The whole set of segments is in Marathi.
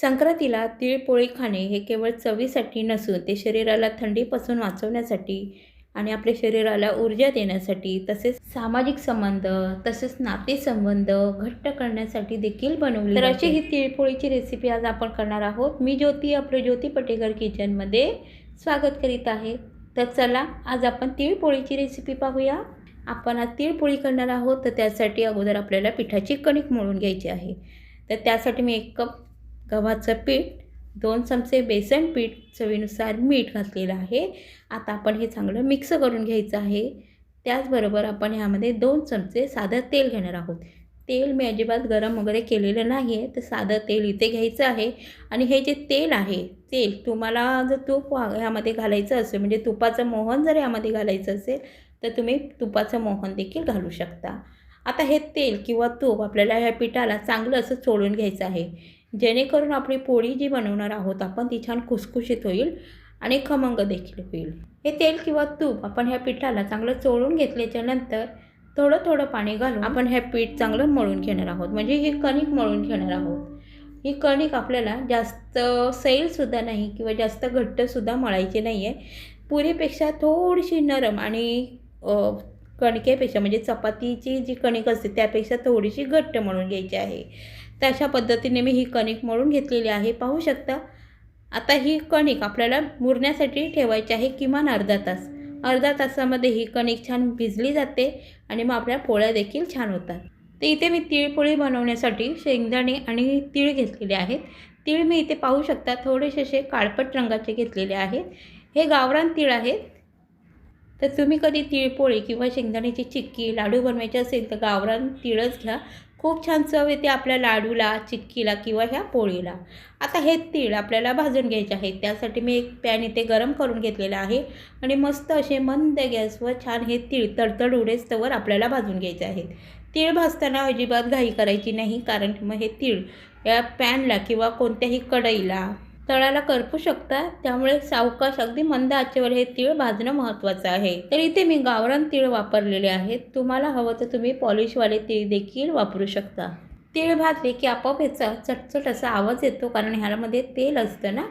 संक्रांतीला तिळपोळी खाणे हे केवळ चवीसाठी नसून ते शरीराला थंडीपासून वाचवण्यासाठी आणि आपल्या शरीराला ऊर्जा देण्यासाठी तसेच सामाजिक संबंध तसेच नातेसंबंध घट्ट करण्यासाठी देखील बनवली तर अशी ही तिळपोळीची रेसिपी आज आपण करणार आहोत. मी ज्योती आपलं ज्योती पटेकर किचनमध्ये स्वागत करीत आहे. तर चला आज आपण तिळपोळीची रेसिपी पाहूया. आपण आज तिळपोळी करणार आहोत तर त्यासाठी अगोदर आपल्याला पिठाची कणिक मळून घ्यायची आहे. तर त्यासाठी मी एक कप गव्हाचं पीठ दोन चमचे बेसन पीठ चवीनुसार मीठ घातलेलं आहे. आता आपण हे चांगलं मिक्स करून घ्यायचं आहे. त्याचबरोबर आपण ह्यामध्ये दोन चमचे साधं तेल घेणार आहोत. तेल मी अजिबात गरम वगैरे केलेलं नाही आहे तर साधं तेल इथे घ्यायचं आहे. आणि हे जे तेल आहे तेल तुम्हाला जर तूप वा- ह्यामध्ये घालायचं असेल म्हणजे तुपाचं मोहन जर यामध्ये घालायचं असेल तर तुम्ही तुपाचं मोहन देखील घालू शकता. आता हे तेल किंवा तूप आपल्याला ह्या पिठाला चांगलं असं चोळून घ्यायचं आहे. जेणेकरून आपली पोळी जी बनवणार आहोत आपण ती छान खुसखुशीत होईल आणि खमंग देखील होईल. हे तेल किंवा तूप आपण ह्या पिठाला चांगलं चोळून घेतल्याच्या नंतर थोडं थोडं पाणी घालून आपण हे पीठ चांगलं मळून घेणार आहोत. म्हणजे ही कणिक मळून घेणार आहोत. ही कणिक आपल्याला जास्त सैलसुद्धा नाही किंवा जास्त घट्टसुद्धा मळायची नाही आहे पुरीपेक्षा थोडीशी नरम आणि कणकेपेक्षा म्हणजे चपातीची जी कणिक असते त्यापेक्षा थोडीशी घट्ट म्हणून घ्यायची आहे. तर अशा पद्धतीने मी ही कणिक मळून घेतलेली आहे. पाहू शकता आता ही कणिक आपल्याला मुरण्यासाठी ठेवायची आहे किमान अर्धा तास. अर्धा तासामध्ये ही कणिक छान भिजली जाते आणि मग आपल्या पोळ्या देखील छान होतात. तर इथे मी तिळपोळी बनवण्यासाठी शेंगदाणे आणि तीळ घेतलेले आहेत. तीळ मी इथे पाहू शकता थोडेसे असे काळपट रंगाचे घेतलेले आहेत. हे गावरान तीळ आहेत. तर तुम्ही कधी तिळपोळी किंवा शेंगदाण्याची चिक्की लाडू बनवायचे असेल तर गावरान तिळच घ्या. खूप छान चव येते आपल्या लाडूला चिक्कीला किंवा ह्या पोळीला. आता हे तीळ आपल्याला भाजून घ्यायचे आहे. त्यासाठी मी एक पॅन इथे गरम करून घेतलेला आहे आणि मस्त असे मंद गॅसवर छान हे तीळ तडतड उडेस तवर आपल्याला भाजून घ्यायचे आहेत तीळ भाजताना अजिबात घाई करायची नाही कारण मग हे तीळ या पॅनला किंवा कोणत्याही कढईला तळाला करपू शकता त्यामुळे सावकाश अगदी मंद आचेवर हे तीळ भाजणं महत्त्वाचं आहे. तर इथे मी गावरान तीळ वापरलेले आहेत. तुम्हाला हवं तर तुम्ही पॉलिशवाले तीळ देखील वापरू शकता. तीळ भाजले की आपोआप ह्याचा चटचट असा आवाज येतो कारण ह्यामध्ये तेल असतं ना?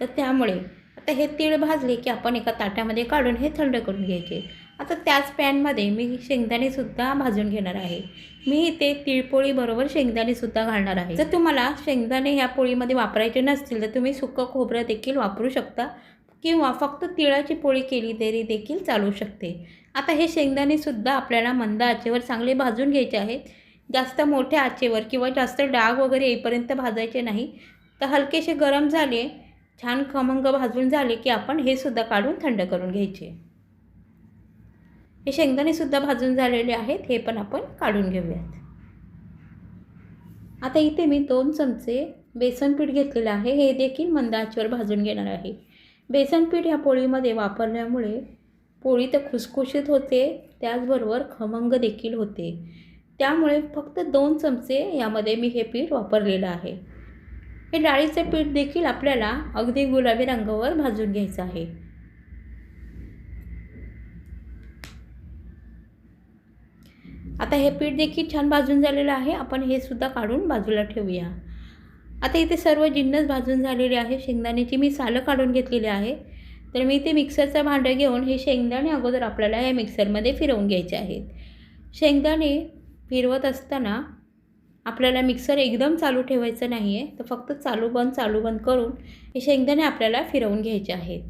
तर त्यामुळे. आता हे तीळ भाजले की आपण एका ताटामध्ये काढून हे थंड करून घ्यायचे. आता त्याच पॅनमध्ये मी शेंगदाणेसुद्धा भाजून घेणार आहे. मी इथे तिळपोळीबरोबर शेंगदाणेसुद्धा घालणार आहे. जर तुम्हाला शेंगदाणे ह्या पोळीमध्ये वापरायचे नसतील तर तुम्ही सुकं खोबरं देखील वापरू शकता किंवा फक्त तिळाची पोळी केली तरी देखील चालू शकते. आता हे शेंगदाणेसुद्धा आपल्याला मंद आचेवर चांगले भाजून घ्यायचे आहेत. जास्त मोठ्या आचेवर किंवा जास्त डाग वगैरे येईपर्यंत भाजायचे नाही. तर हलकेसे गरम झाले छान खमंग भाजून झाले की आपण हे सुद्धा काढून थंड करून घ्यायचे. हे शेंगदाणेसुद्धा भाजून झालेले आहेत हे पण आपण काढून घेऊयात. आता इथे मी दोन चमचे बेसन पीठ घेतलेलं आहे हे देखील मंद आचेवर भाजून घेणार आहे. बेसन पीठ ह्या पोळीमध्ये वापरल्यामुळे पोळी तर खुसखुशीत होते त्याचबरोबर खमंग देखील होते. त्यामुळे फक्त दोन चमचे यामध्ये मी हे पीठ वापरलेलं आहे. हे डाळीचं पीठ देखील आपल्याला अगदी गुलाबी रंगावर भाजून घ्यायचं आहे. आता हे पीठ देखील छान भाजून झालेलं आहे. आपण हे सुद्धा काढून बाजूला ठेवूया. आता इथे सर्व जिन्नस भाजून झालेले आहे. शेंगदाण्याची मी सालं काढून घेतलेली आहे. तर मी इथे मिक्सरचं भांडं घेऊन हे शेंगदाणे अगोदर आपल्याला या मिक्सरमध्ये फिरवून घ्यायचे आहेत. शेंगदाणे फिरवत असताना आपल्याला मिक्सर एकदम चालू ठेवायचं नाही आहे तर फक्त चालू बंद चालू बंद करून हे शेंगदाणे आपल्याला फिरवून घ्यायचे आहेत.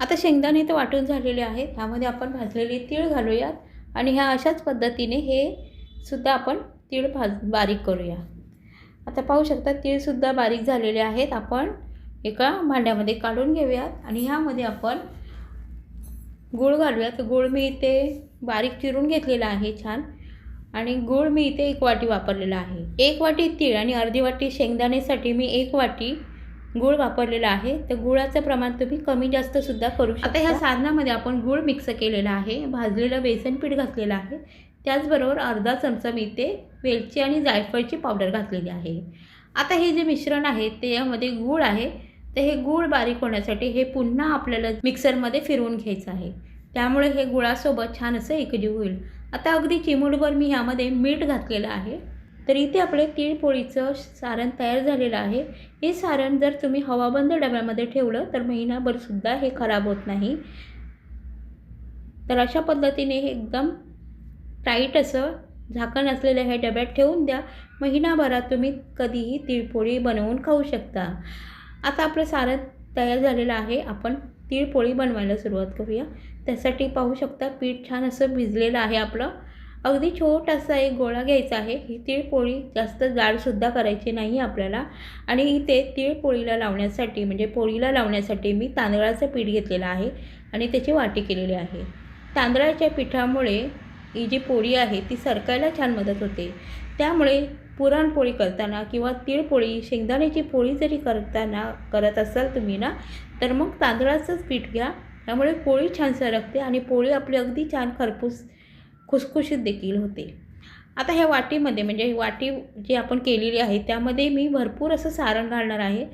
आता शेंगदाणे तर वाटून झालेले आहेत. त्यामध्ये आपण भाजलेले तीळ घालूयात. आणि ह्या अशाच पद्धतीने हे सुद्धा आपण तीळ भाज बारीक करूया. आता पाहू शकता तीळसुद्धा बारीक झालेले आहेत. आपण एका भांड्यामध्ये काढून घेऊयात आणि ह्यामध्ये आपण गूळ घालूयात. गूळ मी इथे बारीक चिरून घेतलेला आहे छान. आणि गूळ मी इथे एक वाटी वापरलेला आहे. एक वाटी तीळ आणि अर्धी वाटी शेंगदाण्यासाठी मी एक वाटी गूळ वापरलेला आहे. तर गुळाचं प्रमाण तुम्ही कमी जास्त सुद्धा करू शकता. आता ह्या साधनामध्ये आपण गूळ मिक्स केलेला आहे. भाजलेलं बेसन पीठ घातलेलं आहे. त्याचबरोबर अर्धा चमचा मी इथे वेलची आणि जायफळची पावडर घातलेली आहे. आता हे जे मिश्रण आहे ते यामध्ये गूळ आहे. तर हे गूळ बारीक होण्यासाठी हे पुन्हा आपल्याला मिक्सरमध्ये फिरवून घ्यायचं आहे. त्यामुळे हे गुळासोबत छान असं एकजीव होईल. आता अगदी चिमूटभर मी ह्यामध्ये मीठ घातलेलं आहे. तर इथे आपले तिळपोळीचं सारण तयार झालेलं आहे. हे सारण जर तुम्ही हवाबंद डब्यामध्ये ठेवलं तर महिनाभरसुद्धा हे खराब होत नाही. तर अशा पद्धतीने हे एकदम टाईट असं झाकण असलेल्या ह्या डब्यात ठेवून द्या. महिनाभरात तुम्ही कधीही तिळपोळी बनवून खाऊ शकता. आता आपलं सारण तयार झालेलं आहे. आपण तिळपोळी बनवायला सुरुवात करूया. त्यासाठी पाहू शकता पीठ छान असं भिजलेलं आहे आपलं. अगदी छोटासा एक गोळा घ्यायचा आहे. ही तिळपोळी जास्त जाडसुद्धा करायची नाही आपल्याला. आणि इथे तिळपोळीला लावण्यासाठी म्हणजे पोळीला लावण्यासाठी मी तांदळाचं पीठ घेतलेलं आहे आणि त्याची वाटी केलेली आहे. तांदळाच्या पिठामुळे ही जी पोळी आहे ती सरकायला छान मदत होते. त्यामुळे पुरणपोळी करताना किंवा तिळपोळी शेंगदाण्याची पोळी जरी करताना करत असाल तुम्ही ना तर मग तांदळाचंच पीठ घ्या. त्यामुळे पोळी छान सरकते आणि पोळी आपली अगदी छान खरपूस खुसखुशीत देखील होते. आता ह्या वाटीमध्ये म्हणजे वाटी जी आपण केलेली आहे त्यामध्ये मी भरपूर असं सारण घालणार आहे.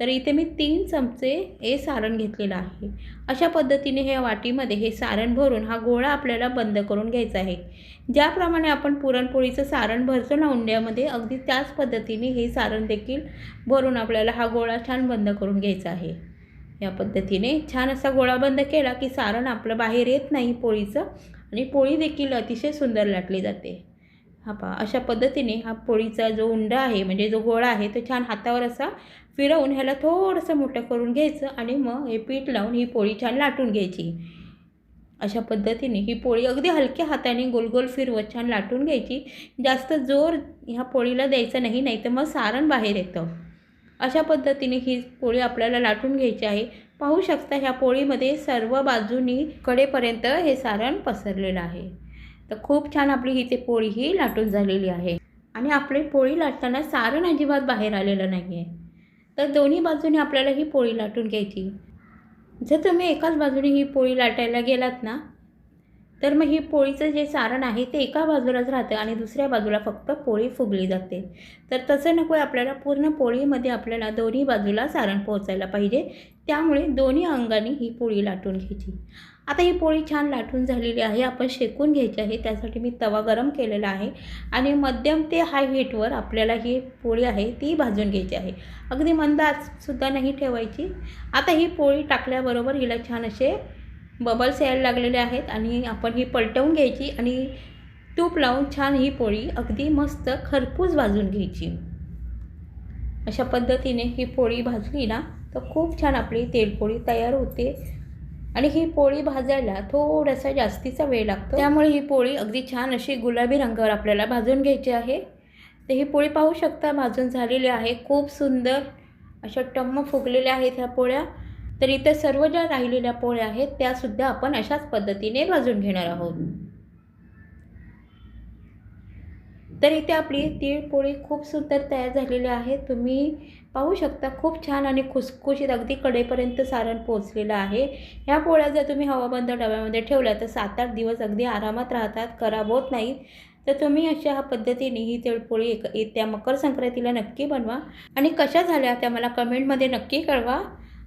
तर इथे मी तीन चमचे हे सारण घेतलेलं आहे. अशा पद्धतीने ह्या वाटीमध्ये हे सारण भरून हा गोळा आपल्याला बंद करून घ्यायचा आहे. ज्याप्रमाणे आपण पुरणपोळीचं सारण भरतो ना उंड्यामध्ये अगदी त्याच पद्धतीने हे सारण देखील भरून आपल्याला हा गोळा छान बंद करून घ्यायचा आहे. या पद्धतीने छान असा गोळा बंद केला की सारण आपलं बाहेर येत नाही पोळीचं. आणि पोळी देखील अतिशय सुंदर लाटली जाते. हा पहा अशा पद्धतीने हा पोळीचा जो उंडा आहे म्हणजे जो गोळा आहे तो छान हातावर असा फिरवून ह्याला थोडंसं मोठं करून घ्यायचं आणि मग हे पीठ लावून ही पोळी छान लाटून घ्यायची. अशा पद्धतीने ही पोळी अगदी हलक्या हाताने गोलगोल फिरवत छान लाटून घ्यायची. जास्त जोर ह्या पोळीला द्यायचा नाही नाही तर मग सारण बाहेर येतं. अशा पद्धतीने ही पोळी आपल्याला लाटून घ्यायची आहे. पाहू शकता ह्या पोळीमध्ये सर्व बाजूनी कडेपर्यंत हे सारण पसरलेलं आहे. तर खूप छान आपली ही ते पोळी ही लाटून झालेली आहे. आणि आपली पोळी लाटताना सारण अजिबात बाहेर आलेलं नाही आहे तर दोन्ही बाजूने आपल्याला ही पोळी लाटून घ्यायची. जर तुम्ही एकाच बाजूने ही पोळी लाटायला गेलात ना तर मग ही पोळीचं जे सारण आहे ते एका बाजूलाच राहतं आणि दुसऱ्या बाजूला फक्त पोळी फुगली जाते. तर तसं नको आहे आपल्याला पूर्ण पोळीमध्ये आपल्याला दोन्ही बाजूला सारण पोहोचायला पाहिजे. त्यामुळे दोन्ही अंगाने ही पोळी लाटून घ्यायची. आता ही पोळी छान लाटून झालेली आहे. आपण शेकून घ्यायची आहे. त्यासाठी मी तवा गरम केलेला आहे आणि मध्यम ते हाय हीटवर आपल्याला ही पोळी आहे ती भाजून घ्यायची आहे. अगदी मंद नाही ठेवायची. आता ही पोळी टाकल्याबरोबर हिला छान असे बबल्स यायला लागलेले आहेत आणि आपण ही पलटवून घ्यायची आणि तूप लावून छान ही पोळी अगदी मस्त खरपूस भाजून घ्यायची. अशा पद्धतीने ही पोळी भाजली ना तर खूप छान आपली तेलपोळी तयार होते. आणि ही पोळी भाजायला थोडासा जास्तीचा वेळ लागतो. त्यामुळे ही पोळी अगदी छान अशी गुलाबी रंगावर आपल्याला भाजून घ्यायची आहे. तर ही पोळी पाहू शकता भाजून झालेली आहे. खूप सुंदर अशा टम्म फुगलेल्या आहेत ह्या पोळ्या. तर इथे सर्व ज्या राहिलेल्या पोळ्या आहेत त्यासुद्धा आपण अशाच पद्धतीने भाजून घेणार आहोत. तर इथे आपली तीळ पोळी खूप सुंदर तयार झालेली आहे. तुम्ही पाहू शकता खूप छान आणि खुसखुशीत अगदी कडेपर्यंत सारण पोचलेलं आहे. ह्या पोळ्या जर तुम्ही हवाबंद डब्यामध्ये ठेवल्या तर सात आठ दिवस अगदी आरामात राहतात खराब होत नाहीत तर तुम्ही अशा ह्या पद्धतीने ही तिळपोळी एक येत्या मकर संक्रांतीला नक्की बनवा. आणि कशा झाल्या त्या मला कमेंटमध्ये नक्की कळवा.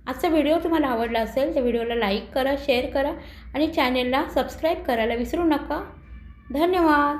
आजचा व्हिडिओ तुम्हाला आवडला असेल तर व्हिडिओला लाईक करा शेअर करा आणि चॅनेलला सबस्क्राईब करायला विसरू नका. धन्यवाद.